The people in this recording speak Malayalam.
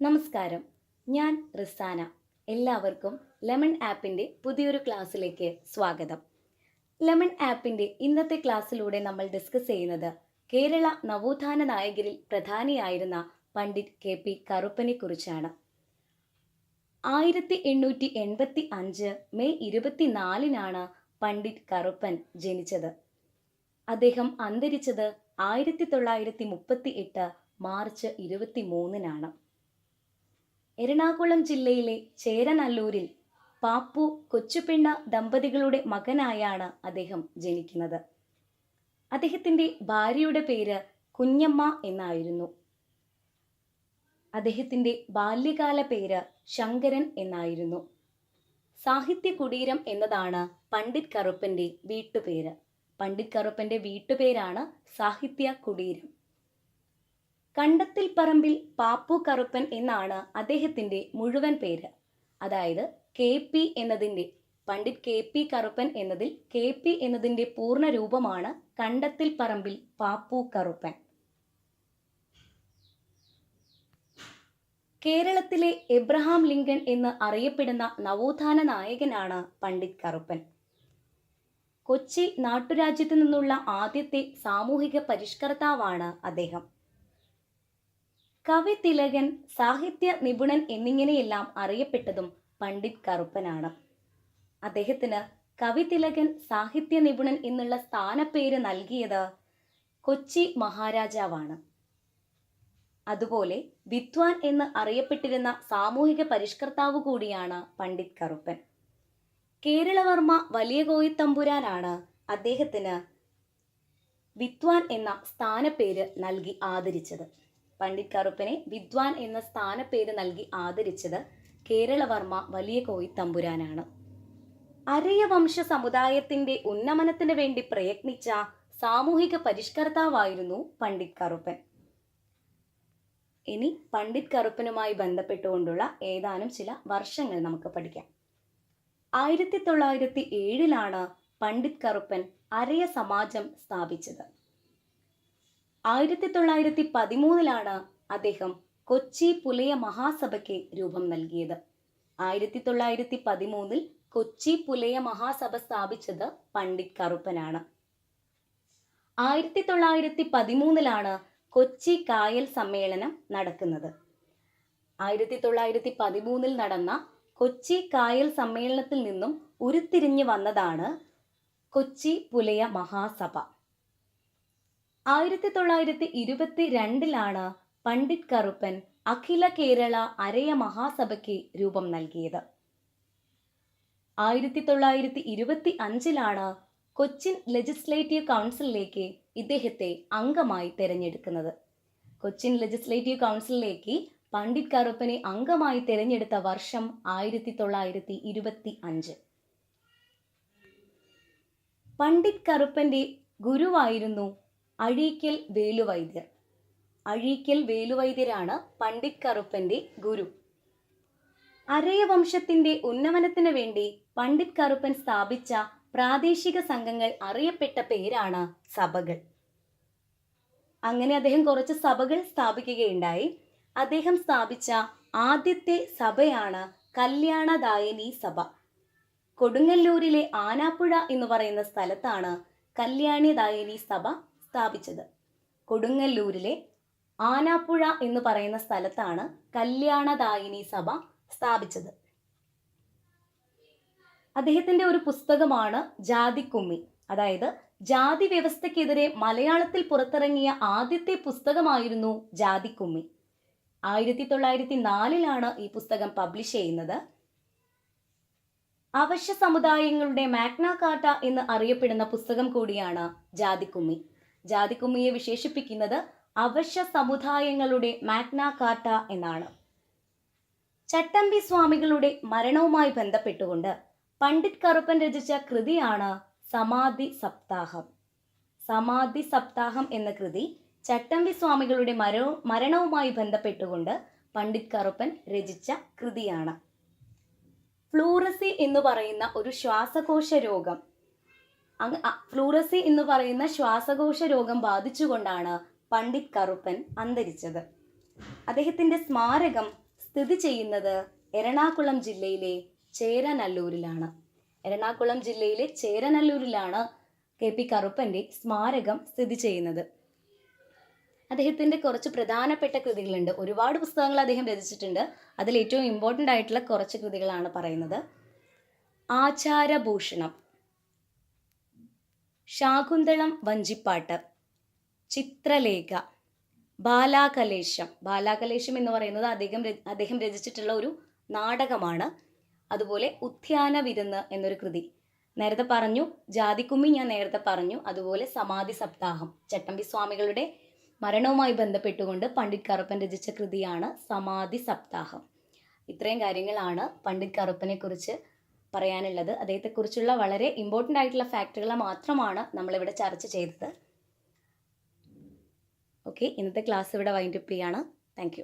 നമസ്കാരം. ഞാൻ റിസാന. എല്ലാവർക്കും ലെമൺ ആപ്പിന്റെ പുതിയൊരു ക്ലാസ്സിലേക്ക് സ്വാഗതം. ലെമൺ ആപ്പിന്റെ ഇന്നത്തെ ക്ലാസ്സിലൂടെ നമ്മൾ ഡിസ്കസ് ചെയ്യുന്നത് കേരള നവോത്ഥാന നായകരിൽ പ്രധാനിയായിരുന്ന പണ്ഡിറ്റ് കെ പി കറുപ്പനെ കുറിച്ചാണ്. ആയിരത്തി എണ്ണൂറ്റി എൺപത്തി അഞ്ച് മെയ് ഇരുപത്തിനാലിനാണ് പണ്ഡിറ്റ് കറുപ്പൻ ജനിച്ചത്. അദ്ദേഹം അന്തരിച്ചത് ആയിരത്തി തൊള്ളായിരത്തി മുപ്പത്തി എട്ട് മാർച്ച് ഇരുപത്തി മൂന്നിനാണ് എറണാകുളം ജില്ലയിലെ ചേരനല്ലൂരിൽ പാപ്പു കൊച്ചുപിണ്ണ ദമ്പതികളുടെ മകനായാണ് അദ്ദേഹം ജനിക്കുന്നത്. അദ്ദേഹത്തിന്റെ ഭാര്യയുടെ പേര് കുഞ്ഞമ്മ എന്നായിരുന്നു. അദ്ദേഹത്തിന്റെ ബാല്യകാല പേര് ശങ്കരൻ എന്നായിരുന്നു. സാഹിത്യ കുടീരം എന്നതാണ് പണ്ഡിറ്റ് കറുപ്പന്റെ വീട്ടുപേര്. പണ്ഡിറ്റ് കറുപ്പന്റെ വീട്ടുപേരാണ് സാഹിത്യ കുടീരം. കണ്ടത്തിൽ പറമ്പിൽ പാപ്പു കറുപ്പൻ എന്നാണ് അദ്ദേഹത്തിന്റെ മുഴുവൻ പേര്. അതായത് കെ പി എന്നതിന്റെ പണ്ഡിറ്റ് കെ പി കറുപ്പൻ എന്നതിൽ കെ പി എന്നതിന്റെ പൂർണ രൂപമാണ് കണ്ടത്തിൽ പറമ്പിൽ പാപ്പു കറുപ്പൻ. കേരളത്തിലെ എബ്രഹാം ലിങ്കൺ എന്ന് അറിയപ്പെടുന്ന നവോത്ഥാന നായകനാണ് പണ്ഡിറ്റ് കറുപ്പൻ. കൊച്ചി നാട്ടുരാജ്യത്തു നിന്നുള്ള ആദ്യത്തെ സാമൂഹിക പരിഷ്കർത്താവാണ് അദ്ദേഹം. കവി തിലകൻ സാഹിത്യ നിപുണൻ എന്നിങ്ങനെയെല്ലാം അറിയപ്പെട്ടതും പണ്ഡിറ്റ് കറുപ്പനാണ്. അദ്ദേഹത്തിന് കവി തിലകൻ സാഹിത്യ നിപുണൻ എന്നുള്ള സ്ഥാനപ്പേര് നൽകിയത് കൊച്ചി മഹാരാജാവാണ്. അതുപോലെ വിദ്വാൻ എന്ന് അറിയപ്പെട്ടിരുന്ന സാമൂഹിക പരിഷ്കർത്താവ് കൂടിയാണ് പണ്ഡിറ്റ് കറുപ്പൻ. കേരളവർമ്മ വലിയ കോയിത്തമ്പുരാനാണ് അദ്ദേഹത്തിന് വിദ്വാൻ എന്ന സ്ഥാനപ്പേര് നൽകി ആദരിച്ചത്. പണ്ഡിറ്റ് കറുപ്പനെ വിദ്വാൻ എന്ന സ്ഥാനപ്പേര് നൽകി ആദരിച്ചത് കേരളവർമ്മ വലിയ കോയിത്തമ്പുരാനാണ് അരയ വംശ സമുദായത്തിന്റെ ഉന്നമനത്തിന് വേണ്ടി പ്രയത്നിച്ച സാമൂഹിക പരിഷ്കർത്താവായിരുന്നു പണ്ഡിറ്റ് കറുപ്പൻ ഇനി പണ്ഡിറ്റ് കറുപ്പനുമായി ബന്ധപ്പെട്ടുകൊണ്ടുള്ള ഏതാനും ചില വർഷങ്ങൾ നമുക്ക് പഠിക്കാം. ആയിരത്തി തൊള്ളായിരത്തി ഏഴിലാണ് പണ്ഡിറ്റ് കറുപ്പൻ അരയ സമാജം സ്ഥാപിച്ചത്. ആയിരത്തി തൊള്ളായിരത്തി പതിമൂന്നിലാണ് അദ്ദേഹം കൊച്ചി പുലയ മഹാസഭയ്ക്ക് രൂപം നൽകിയത്. ആയിരത്തി തൊള്ളായിരത്തി പതിമൂന്നിൽ കൊച്ചി പുലയ മഹാസഭ സ്ഥാപിച്ചത് പണ്ഡിറ്റ് കറുപ്പനാണ്. ആയിരത്തി തൊള്ളായിരത്തി പതിമൂന്നിലാണ് കൊച്ചി കായൽ സമ്മേളനം നടക്കുന്നത്. ആയിരത്തി തൊള്ളായിരത്തി പതിമൂന്നിൽ നടന്ന കൊച്ചി കായൽ സമ്മേളനത്തിൽ നിന്നും ഉരുത്തിരിഞ്ഞു വന്നതാണ് കൊച്ചി പുലയ മഹാസഭ. ആയിരത്തി തൊള്ളായിരത്തി ഇരുപത്തി രണ്ടിലാണ് പണ്ഡിറ്റ് കറുപ്പൻ അഖില കേരള അരയ മഹാസഭയ്ക്ക് രൂപം നൽകിയത്. ആയിരത്തി തൊള്ളായിരത്തി ഇരുപത്തി അഞ്ചിലാണ് കൊച്ചിൻ ലെജിസ്ലേറ്റീവ് കൗൺസിലിലേക്ക് ഇദ്ദേഹത്തെ അംഗമായി തിരഞ്ഞെടുക്കുന്നത്. കൊച്ചിൻ ലെജിസ്ലേറ്റീവ് കൗൺസിലിലേക്ക് പണ്ഡിറ്റ് കറുപ്പനെ അംഗമായി തിരഞ്ഞെടുത്ത വർഷം ആയിരത്തി തൊള്ളായിരത്തി ഇരുപത്തി അഞ്ച് പണ്ഡിറ്റ് കറുപ്പന്റെ ഗുരുവായിരുന്നു അഴീക്കൽ വേലുവൈദ്യർ. അഴീക്കൽ വേലുവൈദ്യരാണ് പണ്ഡിറ്റ് ഗുരു. അരയ വംശത്തിന്റെ ഉന്നമനത്തിന് വേണ്ടി പണ്ഡിറ്റ് കറുപ്പൻ സ്ഥാപിച്ച പ്രാദേശിക സംഘങ്ങൾ അറിയപ്പെട്ട പേരാണ് സഭകൾ. അങ്ങനെ അദ്ദേഹം കുറച്ച് സഭകൾ സ്ഥാപിക്കുകയുണ്ടായി. അദ്ദേഹം സ്ഥാപിച്ച ആദ്യത്തെ സഭയാണ് കല്യാണദായനി സഭ. കൊടുങ്ങല്ലൂരിലെ ആനാപ്പുഴ എന്ന് പറയുന്ന സ്ഥലത്താണ് കല്യാണിദായനി സഭ സ്ഥാപിച്ചത്. കൊടുങ്ങല്ലൂരിലെ ആനാപ്പുഴ എന്ന് പറയുന്ന സ്ഥലത്താണ് കല്യാണദായിനി സഭ സ്ഥാപിച്ചത്. അദ്ദേഹത്തിന്റെ ഒരു പുസ്തകമാണ് ജാതിക്കുമ്മി. അതായത് ജാതി വ്യവസ്ഥയ്ക്കെതിരെ മലയാളത്തിൽ പുറത്തിറങ്ങിയ ആദ്യത്തെ പുസ്തകമായിരുന്നു ജാതിക്കുമ്മി. ആയിരത്തി തൊള്ളായിരത്തി നാലിലാണ് ഈ പുസ്തകം പബ്ലിഷ് ചെയ്യുന്നത്. അവശ്യ സമുദായങ്ങളുടെ മാഗ്നാകാട്ട എന്ന് അറിയപ്പെടുന്ന പുസ്തകം കൂടിയാണ് ജാതിക്കുമ്മി. ജാതിക്കുമ്മിയെ വിശേഷിപ്പിക്കുന്നത് അവശ്യ സമുദായങ്ങളുടെ മാഗ്ന കാർട്ട എന്നാണ്. ചട്ടമ്പി സ്വാമികളുടെ മരണവുമായി ബന്ധപ്പെട്ടുകൊണ്ട് പണ്ഡിറ്റ് കറുപ്പൻ രചിച്ച കൃതിയാണ് സമാധി സപ്താഹം. സമാധി സപ്താഹം എന്ന കൃതി ചട്ടമ്പി സ്വാമികളുടെ മരണവുമായി ബന്ധപ്പെട്ടുകൊണ്ട് പണ്ഡിറ്റ് കറുപ്പൻ രചിച്ച കൃതിയാണ്. ഫ്ലൂറസി എന്ന് പറയുന്ന ഒരു ശ്വാസകോശ രോഗം ഫ്ലൂറസി എന്ന് പറയുന്ന ശ്വാസകോശ രോഗം ബാധിച്ചുകൊണ്ടാണ് പണ്ഡിറ്റ് കറുപ്പൻ അന്തരിച്ചത്. അദ്ദേഹത്തിന്റെ സ്മാരകം സ്ഥിതി ചെയ്യുന്നത് എറണാകുളം ജില്ലയിലെ ചേരനല്ലൂരിലാണ്. എറണാകുളം ജില്ലയിലെ ചേരനല്ലൂരിലാണ് കെ പി കറുപ്പന്റെ സ്മാരകം സ്ഥിതി ചെയ്യുന്നത്. അദ്ദേഹത്തിന്റെ കുറച്ച് പ്രധാനപ്പെട്ട കൃതികളുണ്ട്. ഒരുപാട് പുസ്തകങ്ങൾ അദ്ദേഹം രചിച്ചിട്ടുണ്ട്. അതിൽ ഏറ്റവും ഇമ്പോർട്ടന്റ് ആയിട്ടുള്ള കുറച്ച് കൃതികളാണ് പറയുന്നത്. ആചാരഭൂഷണം. ശാകുന്തളം വഞ്ചിപ്പാട്ട് ചിത്രലേഖ ബാലാകലേശം. ബാലാകലേശം എന്ന് പറയുന്നത് അദ്ദേഹം അദ്ദേഹം രചിച്ചിട്ടുള്ള ഒരു നാടകമാണ്. അതുപോലെ ഉദ്യാന വിരുന്ന് എന്നൊരു കൃതി. നേരത്തെ പറഞ്ഞു ജാതിക്കുമ്മി ഞാൻ നേരത്തെ പറഞ്ഞു. അതുപോലെ സമാധി സപ്താഹം ചട്ടമ്പി സ്വാമികളുടെ മരണവുമായി ബന്ധപ്പെട്ടുകൊണ്ട് പണ്ഡിറ്റ് കറുപ്പൻ രചിച്ച കൃതിയാണ് സമാധി സപ്താഹം. ഇത്രയും കാര്യങ്ങളാണ് പണ്ഡിറ്റ് കറുപ്പനെ കുറിച്ച് പറയാനുള്ളത്. അദ്ദേഹത്തെക്കുറിച്ചുള്ള വളരെ ഇമ്പോർട്ടന്റ് ആയിട്ടുള്ള ഫാക്ടറുകളെ മാത്രമാണ് നമ്മളിവിടെ ചർച്ച ചെയ്തത്. ഓക്കെ ഇന്നത്തെ ക്ലാസ് ഇവിടെ വൈൻഡപ്പ് ചെയ്യാണ്. താങ്ക്